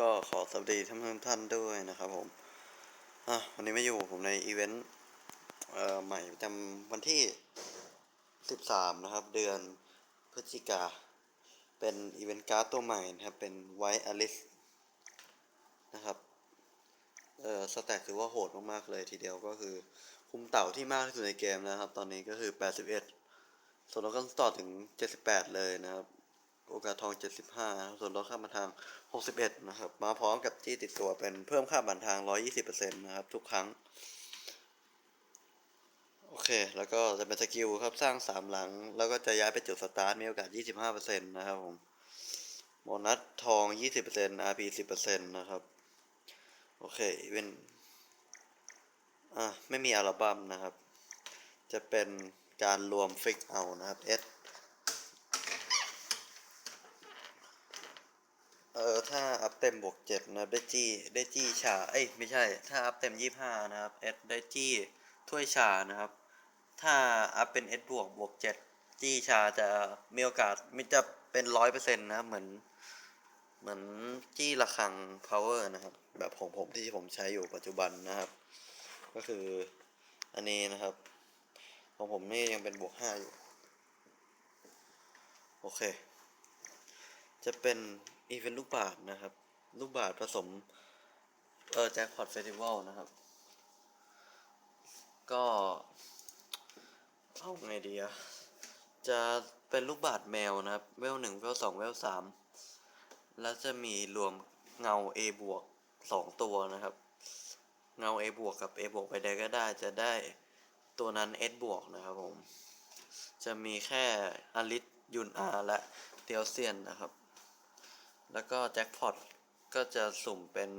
ก็ขอสวัสดีท่านผู้ท่านด้วยนะครับผมวันนี้ไม่อยู่ผมในอีเวนต์ใหม่ประจำวันที่ 13 นะครับ เดือนพฤศจิกา เป็นอีเวนต์การ์ดตัวใหม่นะครับ เป็นไวท์อลิสนะครับ เอ่อสแต็กถือว่าโหดมากๆเลยทีเดียวก็คือ คุมเต่าที่มากที่สุดในเกมนะครับ ตอนนี้ก็คือ 81ส่วนลดก็ต่อถึง 78 เลยนะครับ โอกาสทอง 75นะส่วนลดค่าบันทาง 61 นะครับ มาพร้อมกับจี้ติดตัวเป็นเพิ่มค่าบันทาง 120%นะครับ ทุกครั้ง โอเค แล้วก็จะเป็นสกิลครับสร้าง 3 หลัง แล้วก็จะย้ายไปจุดสตาร์ทมีโอกาส 25%นะครับผมโบนัสทอง 20% RP 10%นะครับ โอเคเป็นอะ ไม่มีอัลบั้มนะครับ จะเป็นการรวมฟิกเอานะครับ S เออถ้าอัพ เต็มบวกเจ็ดนะได้จี้ได้จี้ชาเอ้ยไม่ใช่ ถ้าอัพเต็มยี่ห้านะครับ S ได้จี้ถ้วยชานะครับ ถ้าอัพเป็น S บวกบวกเจ็ดจี้ชาจะมีโอกาสมันจะเป็นร้อยเปอร์เซ็นต์นะเหมือน เหมือนจี้ระฆัง power นะครับ แบบของผมที่ผมใช้อยู่ปัจจุบันนะครับ ก็คืออันนี้นะครับ ของผมนี่ยังเป็นบวกห้าอยู่ โอเค จะเป็นอีเวนต์ลูกบาศนะครับ ลูกบาศก์ผสมเออแจ็คพอตเฟสติวัลนะครับ ก็เอาไงดีอะจะเป็นลูกบาศก์แมวนะครับ เวลหนึ่งเวลสองเวลสามแล้วจะมีรวมเงา A บวกสองตัวนะครับ เงา A บวกกับ A บวกไปใดก็ได้จะได้ตัวนั้น S บวกนะครับผม จะมีแค่อลิสยุนอาและเตียวเซียนนะครับ แล้วก็แจ็คพอต ก็จะสุ่มเป็น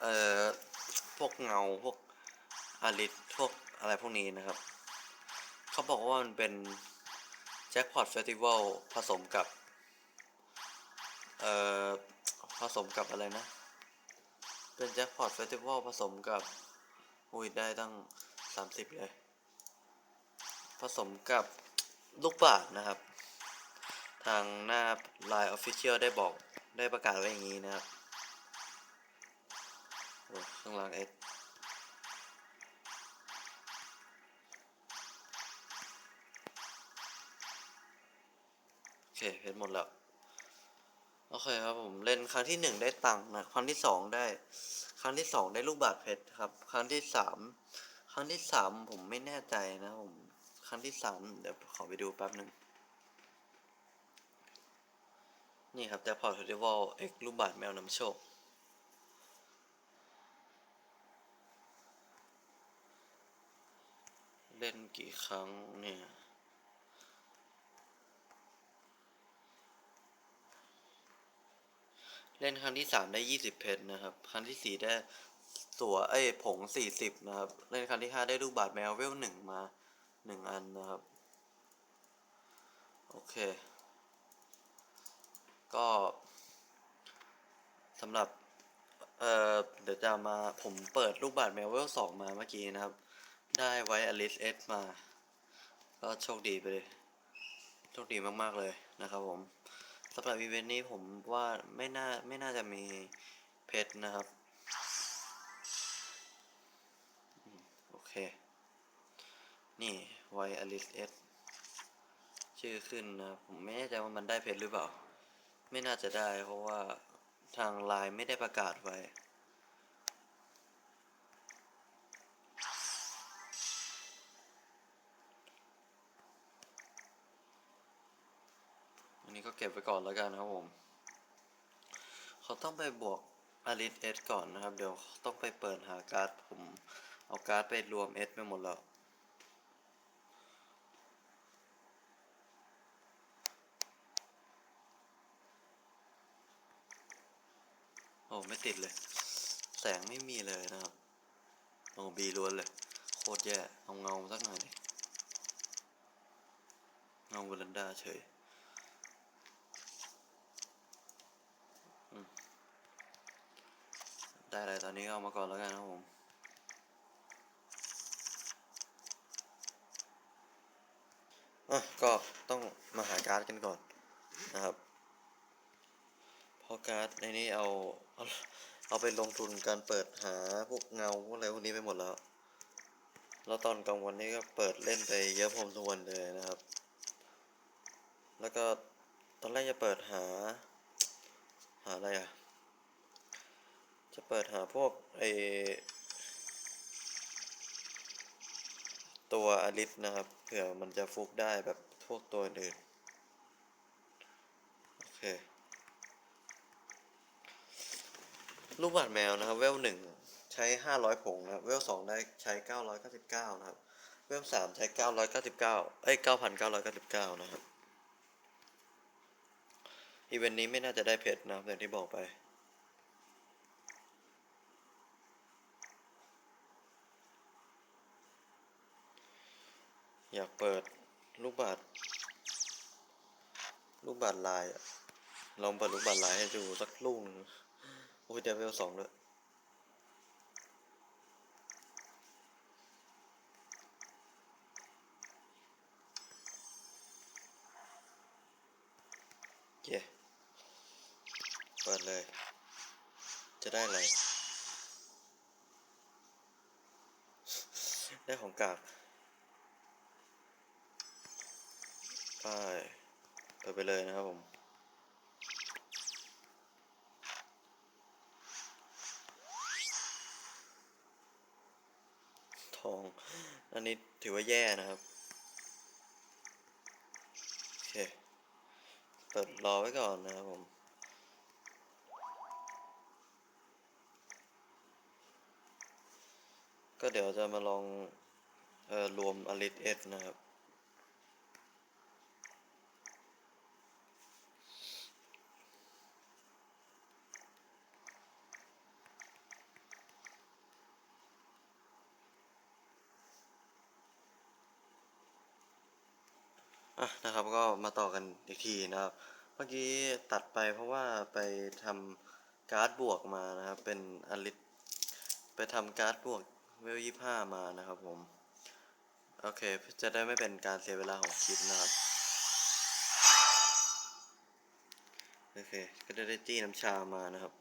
เอ่อ พวกเงา พวกอลิสพวกอะไรพวกนี้นะครับ เขาบอกว่ามันเป็นแจ็คพอตเฟสติวัลผสมกับ เอ่อ ผสมกับอะไรนะ เป็นแจ็คพอตเฟสติวัลผสมกับ อุ้ยได้ตั้ง 30 เลย ผสมกับลูกบาศก์นะครับ ทางหน้า Line Official ได้บอกได้ประกาศไว้อย่างนี้นะครับโอ้ข้างล่างเอสโอเคเพชรหมดแล้ว โอเคครับผมเล่นครั้งที่หนึ่งได้ตังค์นะครั้งที่สองได้ ครั้งที่สองได้ลูกบาศก์เพชรครับ ครั้งที่สามครั้งที่สามผมไม่แน่ใจนะผม ครั้งที่สามเดี๋ยวขอไปดูแป๊บหนึ่ง นี่ครับ แต่พอร์ตเฟสติวัลเอกลูบาศก์แมวนำโชค เล่นกี่ครั้งเนี่ยเล่นครั้งที่สามได้ยี่สิบเพชรนะครับ ครั้งที่สี่ได้ตัวเอ้ยผงสี่สิบนะครับ เล่นครั้งที่ห้าได้ลูกบาศก์แมวเวลหนึ่งมาหนึ่งอันนะครับ โอเค ก็สำหรับ เอ่อ เดี๋ยวจะมาผมเปิดลูกบาศก์แมวเวลสองมาเมื่อกี้นะครับ ได้ไว้อลิสเอสมา ก็โชคดีไปเลย โชคดีมากๆเลยนะครับผมสำหรับอีเวนต์นี้ผมว่าไม่น่าไม่น่าจะมีเพชรนะครับ โอเค นี่ไวอลิสเอสชื่อขึ้นนะ ผมไม่แน่ใจว่ามันได้เพชรหรือเปล่า ไม่น่าจะได้เพราะว่าทางไลน์ไม่ได้ประกาศไว้ อันนี้ก็เก็บไว้ก่อนแล้วกันนะครับผม เขาต้องไปบวกอลิสเอสก่อนนะครับ เดี๋ยวต้องไปเปิดหาการ์ดผม เอาการ์ดไปรวมเอสไปหมดแล้ว โอ้ไม่ติดเลย แสงไม่มีเลยนะครับโอ้บีล้วนเลย โคตรแย่เอาเงาสักหน่อยดิเงาเวลันดาเฉยได้อะไรตอนนี้ก็เอามาก่อนแล้วกันครับผมอะก็ต้องมาหาการ์ดกันก่อนนะครับ ราะการ์ดในนี้เอาเอาเอาไปลงทุนการเปิดหาพวกเงาพวกอะไรพวกนี้ไปหมดแล้ว แล้วตอนกลางวันนี้ก็เปิดเล่นไปเยอะพอสมควรเลยนะครับ แล้วก็ตอนแรกจะเปิดหา หาอะไรอะ จะเปิดหาพวกไอตัวอลิสนะครับ เผื่อมันจะฟุกได้แบบพวกตัวอื่น โอเค ลูกบาศก์แมวนะครับ เวลหนึ่งใช้ห้าร้อยผงนะครับ เวลสองได้ใช้เก้าร้อยเก้าสิบเก้านะครับ เวลสามใช้เก้าร้อยเก้าสิบเก้าเอ้ยเก้าพันเก้าร้อยเก้าสิบเก้านะครับ อีเวนต์นี้ไม่น่าจะได้เพชรนะครับอย่างที่บอกไปอยากเปิดลูกบาศก์ลูกบาศก์ลายลองเปิดลูกบาศก์ลายให้ดูสักลูกนึง อ้ยเดยวเวลสองด้วยโอเคเปิดเลย จะได้อะไร ได้ของกากไปเปิดไปเลยนะครับผม ท อันนี้ถือว่าแย่นะครับโอเคเปิดรอไว้ก่อนนะครับผมก็เดี๋ยวจะมาลองเอ่อรวมอลิสเอสนะครับ อะนะครับก็มาต่อกันอีกทีนะครับ เมื่อกี้ตัดไปเพราะว่าไปทำการ์ดบวกมานะครับ เป็นอลิสไปทำการ์ดบวกเวลยี่ห้ามานะครับผม โอเค จะได้ไม่เป็นการเสียเวลาของคลิปนะครับ โอเค ก็จะได้จี้น้ำชามานะครับ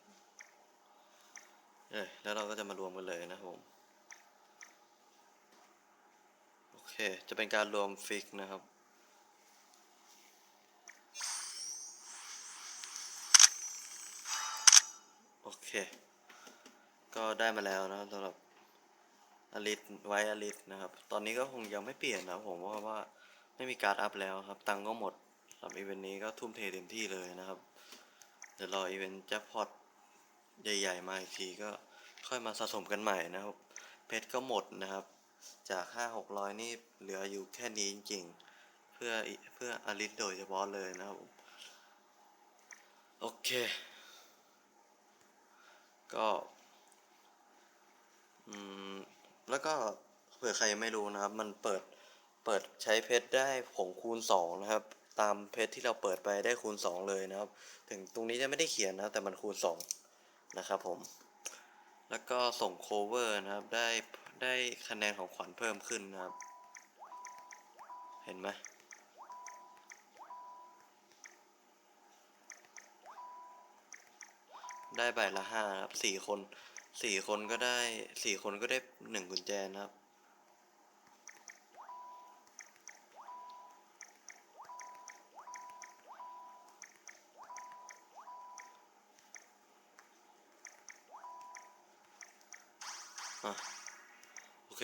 เอ้ยแล้วเราก็จะมารวมกันเลยนะครับผมโอเค จะเป็นการรวมฟิกนะครับ เค ก็ได้มาแล้วนะสำหรับอลิสไว้อลิสนะครับ ตอนนี้ก็คงยังไม่เปลี่ยนนะผมเพราะว่าไม่มีการ์ดอัพแล้วครับ ตังก็หมดสำหรับอีเวนต์นี้ก็ทุ่มเทเต็มที่เลยนะครับ เดี๋ยวรออีเวนต์แจ็คพอตใหญ่ ๆ มาอีกทีก็ค่อยมาสะสมกันใหม่นะครับ เพชรก็หมดนะครับ จากห้าหกร้อยนี่เหลืออยู่แค่นี้จริงๆ เพื่อเพื่ออลิสโดยเฉพาะเลยนะครับ โอเค ก็อืมแล้วก็เผื่อใครยังไม่รู้นะครับ มันเปิดเปิดใช้เพชรได้ผงคูณสองนะครับ ตามเพชรที่เราเปิดไปได้คูณสองเลยนะครับ ถึงตรงนี้จะไม่ได้เขียนนะแต่มันคูณสองนะครับผม แล้วก็ส่งโคเวอร์นะครับ ได้ได้คะแนนของขวัญเพิ่มขึ้นนะครับ เห็นไหม ได้ใบละห้าครับสี่คนสี่คนก็ได้สี่คนก็ได้หนึ่งกุญแจนะครับ อะ โอเค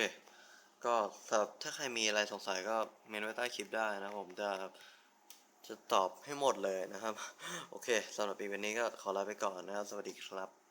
ก็สำหรับถ้าใครมีอะไรสงสัยก็เมนไว้ใต้คลิปได้นะผมจะ จะตอบให้หมดเลยนะครับ โอเคสำหรับปีวันนี้ก็ขอลาไปก่อนนะครับ สวัสดีครับ